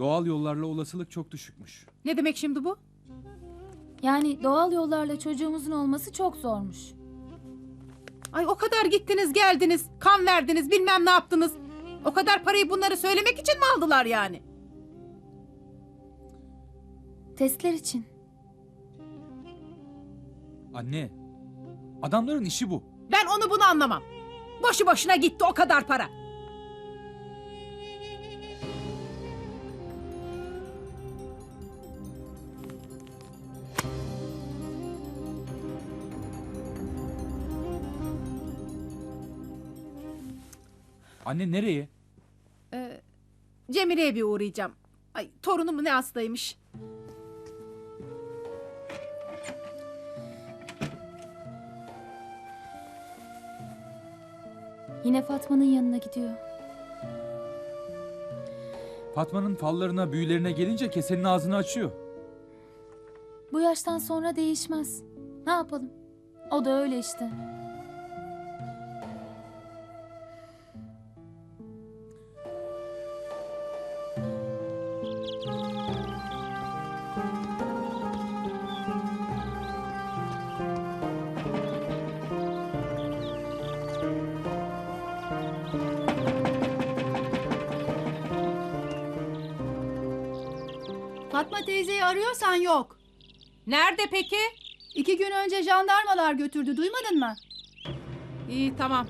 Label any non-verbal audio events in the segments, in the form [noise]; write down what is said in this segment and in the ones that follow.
Doğal yollarla olasılık çok düşükmüş. Ne demek şimdi bu? Yani doğal yollarla çocuğumuzun olması çok zormuş. Ay o kadar gittiniz geldiniz, kan verdiniz, bilmem ne yaptınız. O kadar parayı bunları söylemek için mi aldılar yani? Testler için. Anne, adamların işi bu. Ben onu bunu anlamam. Boşu boşuna gitti o kadar para. Anne nereye? Cemile'ye bir uğrayacağım. Ay torunum mu ne hastaymış. Yine Fatma'nın yanına gidiyor. Fatma'nın fallarına, büyülerine gelince kesenin ağzını açıyor. Bu yaştan sonra değişmez. Ne yapalım? O da öyle işte. Arıyorsan yok. Nerede peki? İki gün önce jandarmalar götürdü duymadın mı? İyi tamam.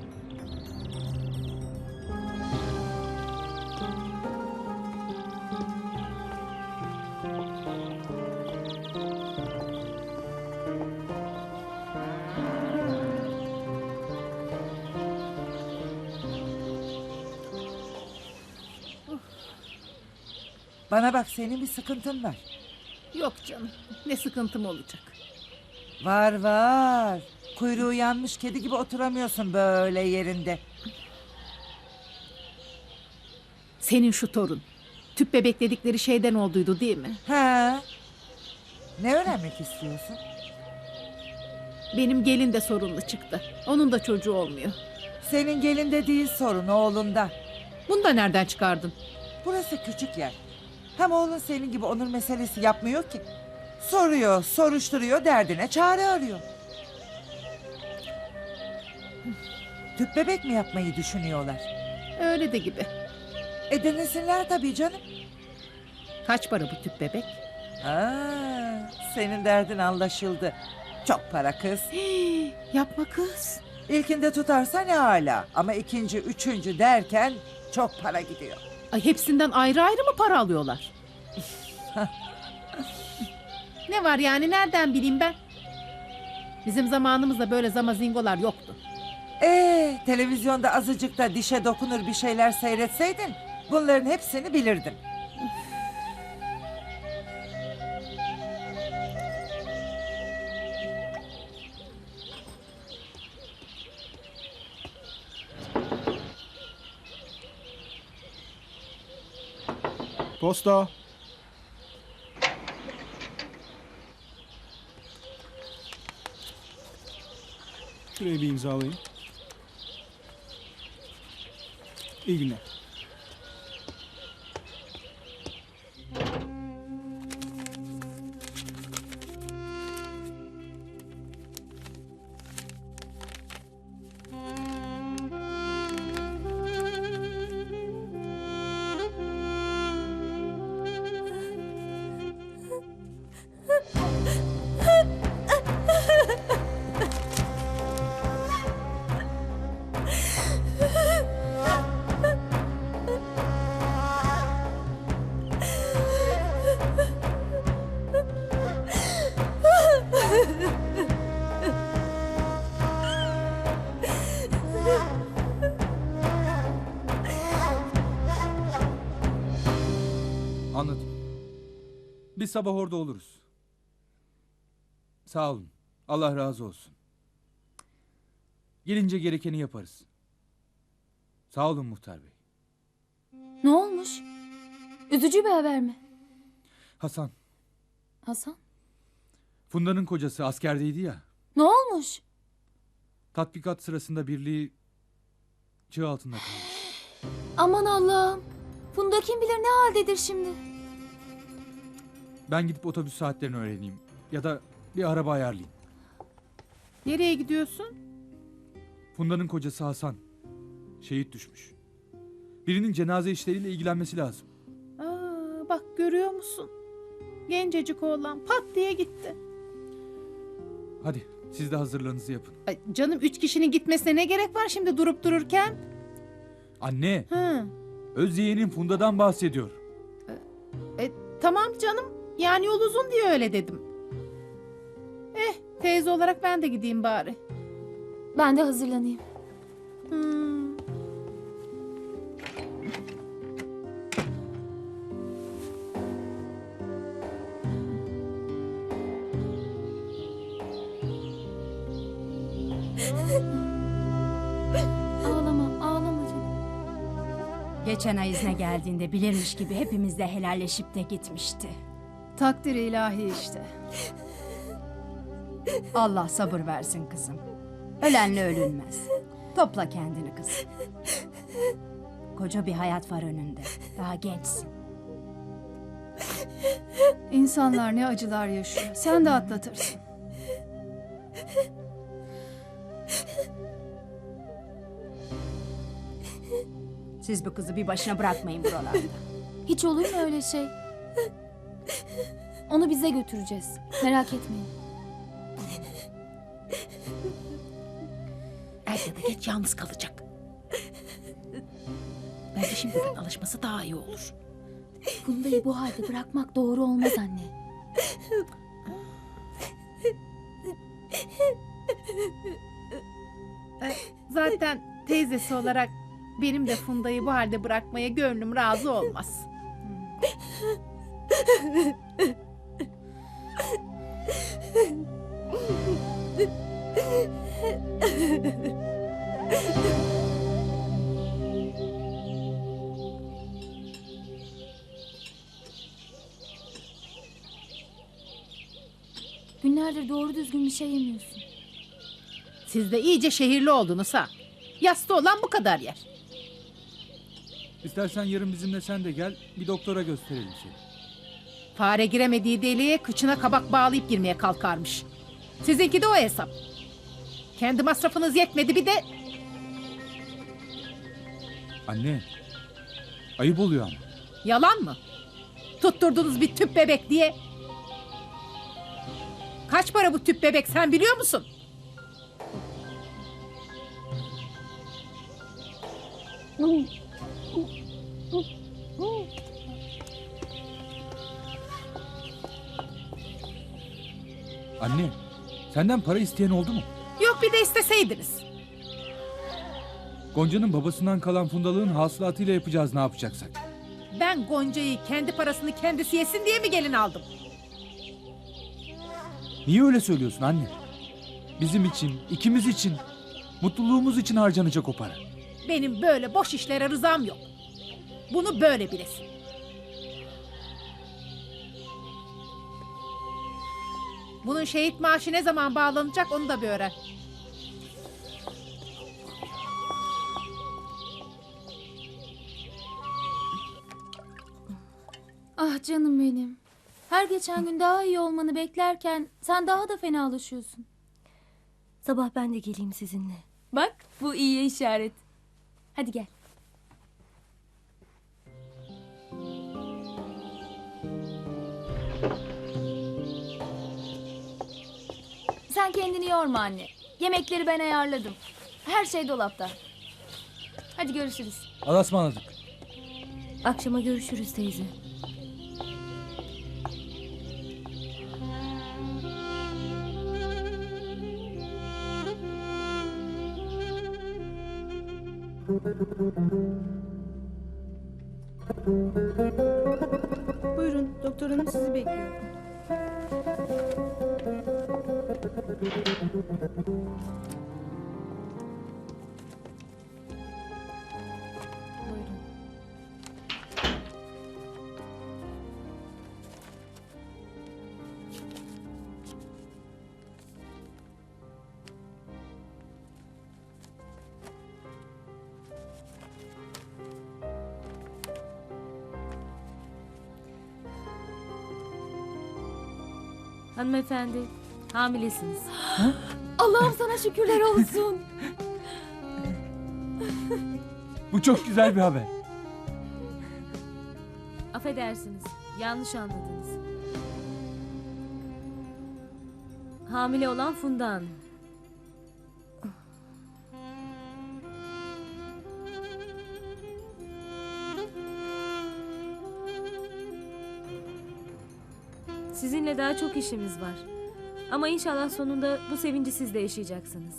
Bana bak senin bir sıkıntın var. Yok canım. Ne sıkıntım olacak. Var var. Kuyruğu yanmış kedi gibi oturamıyorsun böyle yerinde. Senin şu torun. Tüp bebek dedikleri şeyden olduydu değil mi? Ha? Ne öğrenmek istiyorsun? Benim gelin de sorunlu çıktı. Onun da çocuğu olmuyor. Senin gelinde değil sorun oğlunda. Bunu da nereden çıkardın? Burası küçük yer. Hem oğlun senin gibi onur meselesi yapmıyor ki. Soruyor, soruşturuyor, derdine çare arıyor. Tüp bebek mi yapmayı düşünüyorlar? Öyle de gibi. E denesinler tabii canım. Kaç para bu tüp bebek? Aa, senin derdin anlaşıldı. Çok para kız. [gasps] Yapma kız. İlkinde tutarsa ne hala ama ikinci, üçüncü derken çok para gidiyor. Ay hepsinden ayrı ayrı mı para alıyorlar? ne var yani nereden bileyim ben? Bizim zamanımızda böyle zamazingolar yoktu. Ee, televizyonda azıcık da dişe dokunur bir şeyler seyretseydin bunların hepsini bilirdin. Posta. Şuraya bir imzalayın. İyi günler. Biz sabah orada oluruz. Sağ olun. Allah razı olsun. Gelince gerekeni yaparız. Sağ olun muhtar bey. Ne olmuş? Üzücü bir haber mi? Hasan, Hasan? Funda'nın kocası askerdeydi ya. Ne olmuş? Tatbikat sırasında birliği çığ altında kalmış. Aman Allah'ım. Funda kim bilir ne haldedir şimdi. Ben gidip otobüs saatlerini öğreneyim. Ya da bir araba ayarlayayım. Nereye gidiyorsun? Funda'nın kocası Hasan. Şehit düşmüş. Birinin cenaze işleriyle ilgilenmesi lazım. Aa, bak görüyor musun? Gencecik oğlan pat diye gitti. Hadi siz de hazırlığınızı yapın. Ay, canım üç kişinin gitmesine ne gerek var şimdi durup dururken? Anne, Hı. öz yeğenin Funda'dan bahsediyor. E, tamam canım. Yani yol uzun diye öyle dedim. Eh teyze olarak ben de gideyim bari. Ben de hazırlanayım. Hmm. Ağlama, ağlama canım. Geçen ay izne geldiğinde bilirmiş gibi hepimizle helalleşip de gitmişti. Takdir ilahi işte. Allah sabır versin kızım. Ölenle ölünmez. Topla kendini kızım. Koca bir hayat var önünde. Daha gençsin. İnsanlar ne acılar yaşıyor. Sen de atlatırsın. Siz bu kızı bir başına bırakmayın buralarda. Hiç olur mu öyle şey? Onu bize götüreceğiz. Merak etmeyin. Er ya da geç yalnız kalacak. Bence şimdiden alışması daha iyi olur. Funda'yı bu halde bırakmak doğru olmaz anne. Zaten teyzesi olarak benim de Funda'yı bu halde bırakmaya gönlüm razı olmaz. Doğru düzgün bir şey yemiyorsun. Siz de iyice şehirli oldunuz ha. Yastı olan bu kadar yer. İstersen yarın bizimle sen de gel, bir doktora gösterelim seni. Fare giremediği deliğe kıçına kabak bağlayıp girmeye kalkarmış. Sizinki de o hesap. Kendi masrafınız yetmedi bir de Anne, ayıp oluyor ama. yalan mı? Tutturdunuz bir tüp bebek diye. Kaç para bu tüp bebek sen biliyor musun? Anne, senden para isteyen oldu mu? Yok bir de isteseydiniz. Gonca'nın babasından kalan fundalığın hasılatıyla yapacağız ne yapacaksak. Ben Gonca'yı kendi parasını kendisi yesin diye mi gelin aldım? Niye öyle söylüyorsun anne? Bizim için, ikimiz için, mutluluğumuz için harcanacak o para. Benim böyle boş işlere rızam yok. Bunu böyle bilesin. Bunun şehit maaşı ne zaman bağlanacak onu da bir öğren. Ah canım benim. Her geçen gün daha iyi olmanı beklerken sen daha da fenalaşıyorsun. Sabah ben de geleyim sizinle. Bak bu iyiye işaret. Hadi gel. Sen kendini yorma anne. Yemekleri ben ayarladım. Her şey dolapta. Hadi görüşürüz. Allah'a ısmarladık. Akşama görüşürüz teyze. Doktor hanım sizi bekliyor. Hanımefendi, hamilesiniz. Allah'ım sana şükürler olsun. Bu çok güzel bir haber. Affedersiniz, yanlış anladınız. Hamile olan Funda Hanım. Sizinle daha çok işimiz var. Ama inşallah sonunda bu sevinci siz de yaşayacaksınız.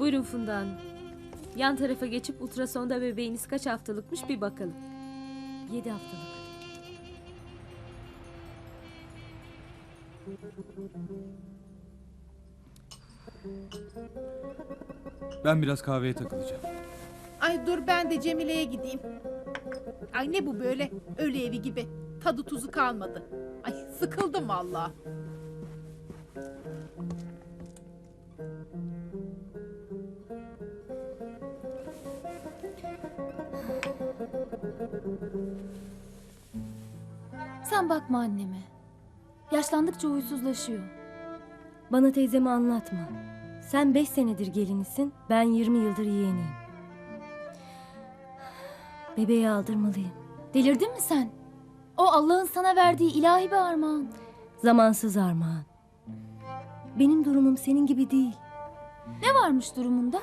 Buyurun Funda. Yan tarafa geçip ultrasonda bebeğiniz kaç haftalıkmış bir bakalım. Yedi haftalık. Ben biraz kahveye takılacağım. Ay dur ben de Cemile'ye gideyim. Ay ne bu böyle ölü evi gibi. Tadı tuzu kalmadı. Ay sıkıldım vallahi. Sen bakma anneme. Yaşlandıkça huysuzlaşıyor. Bana teyzemi anlatma. Sen beş senedir gelinisin, ben yirmi yıldır yeğeniyim. Bebeği aldırmalıyım. Delirdin mi sen? O Allah'ın sana verdiği ilahi bir armağan. Zamansız armağan. Benim durumum senin gibi değil. Ne varmış durumunda?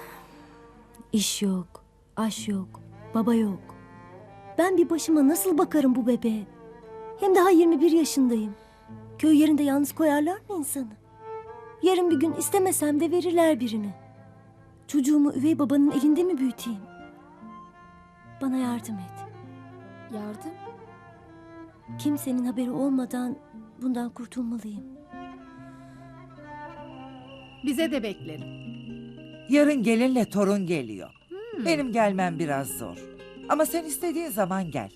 İş yok, aş yok, baba yok. Ben bir başıma nasıl bakarım bu bebeğe? Hem daha 21 yaşındayım. Köy yerinde yalnız koyarlar mı insanı? Yarın bir gün istemesem de verirler birine. Çocuğumu üvey babanın elinde mi büyüteyim? Bana yardım et. Yardım. Kimsenin haberi olmadan bundan kurtulmalıyım. Bize de beklerim. Yarın gelinle torun geliyor. Benim gelmem biraz zor. Ama sen istediğin zaman gel.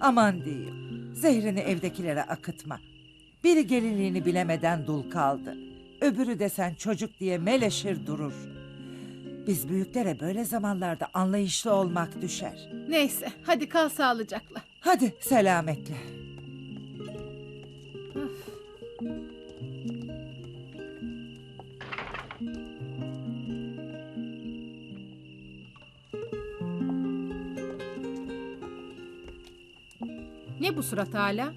Aman diyeyim. Zehrini evdekilere akıtma. Biri gelinliğini bilemeden dul kaldı. Öbürü de sen çocuk diye meleşir durur. Biz büyüklere böyle zamanlarda anlayışlı olmak düşer. Neyse hadi kal sağlıcakla. Hadi selametle. Ne bu surat hala?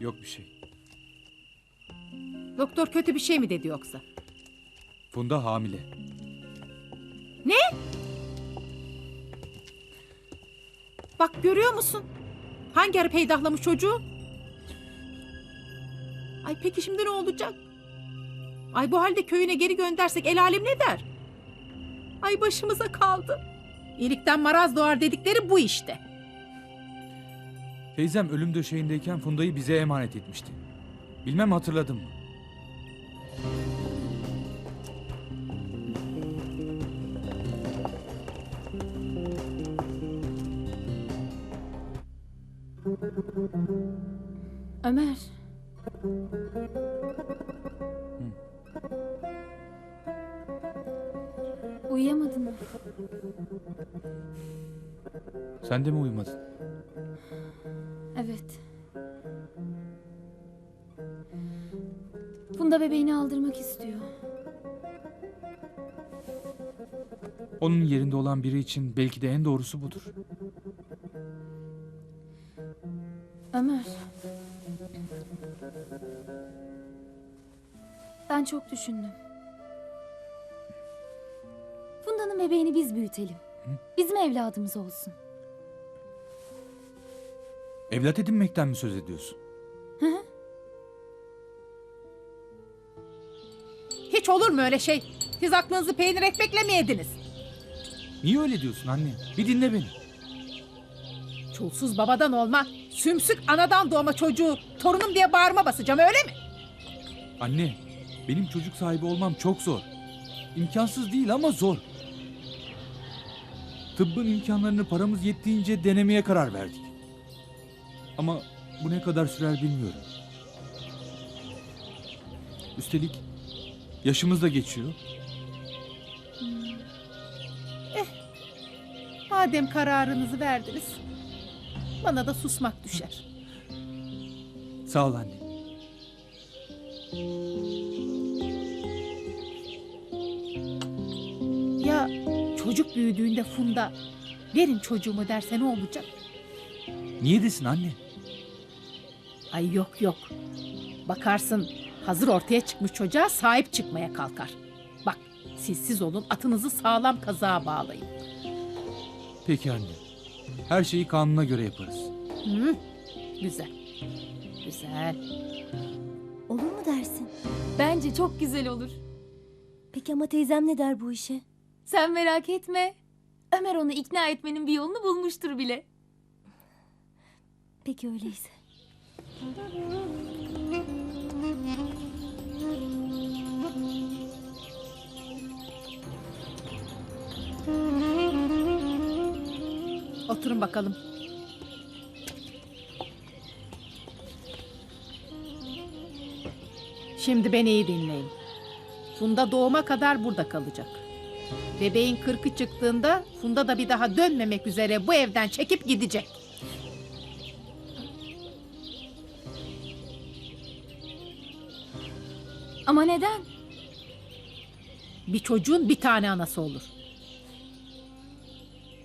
Yok bir şey. Doktor kötü bir şey mi dedi yoksa? Funda hamile. Bak görüyor musun? Hangi ara peydahlamış çocuğu? Ay peki şimdi ne olacak? Ay bu halde köyüne geri göndersek el alem ne der? Ay başımıza kaldı. İyilikten maraz doğar dedikleri bu işte. Teyzem ölüm döşeğindeyken Funda'yı bize emanet etmişti. Bilmem hatırladın mı? Ömer. Uyuyamadın mı? Sen de mi uyumadın? Evet. Funda bebeğini aldırmak istiyor. Onun yerinde olan biri için belki de en doğrusu budur. Ömer. Ben çok düşündüm. Funda'nın bebeğini biz büyütelim. Bizim evladımız olsun. Evlat edinmekten mi söz ediyorsun? Hiç olur mu öyle şey? Siz aklınızı peynir ekmekle mi yediniz? Niye öyle diyorsun anne? Bir dinle beni. Çulsuz babadan olma, sümsük anadan doğma çocuğu torunum diye bağırma basacağım öyle mi? Anne, benim çocuk sahibi olmam çok zor. İmkansız değil ama zor. Tıbbın imkanlarını paramız yettiğince denemeye karar verdik. Ama bu ne kadar sürer bilmiyorum. Üstelik yaşımız da geçiyor. Madem kararınızı verdiniz, bana da susmak düşer. Sağ ol anne. Ya çocuk büyüdüğünde Funda verin çocuğumu derse ne olacak? Niye desin anne? Ay yok yok. Bakarsın hazır ortaya çıkmış çocuğa sahip çıkmaya kalkar. Bak siz siz olun atınızı sağlam kazığa bağlayın. Peki anne. Her şeyi kanuna göre yaparız. Hı? Güzel. Güzel. Olur mu dersin? Bence çok güzel olur. Peki ama teyzem ne der bu işe? Sen merak etme. Ömer onu ikna etmenin bir yolunu bulmuştur bile. Peki öyleyse. Oturun bakalım. Şimdi beni iyi dinleyin. Funda doğuma kadar burada kalacak. Bebeğin kırkı çıktığında Funda da bir daha dönmemek üzere bu evden çekip gidecek. Ama neden? Bir çocuğun bir tane anası olur.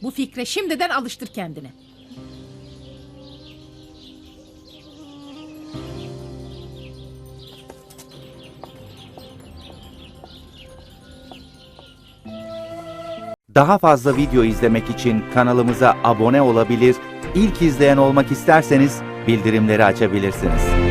Bu fikre şimdiden alıştır kendini. Daha fazla video izlemek için kanalımıza abone olabilir, ilk izleyen olmak isterseniz bildirimleri açabilirsiniz.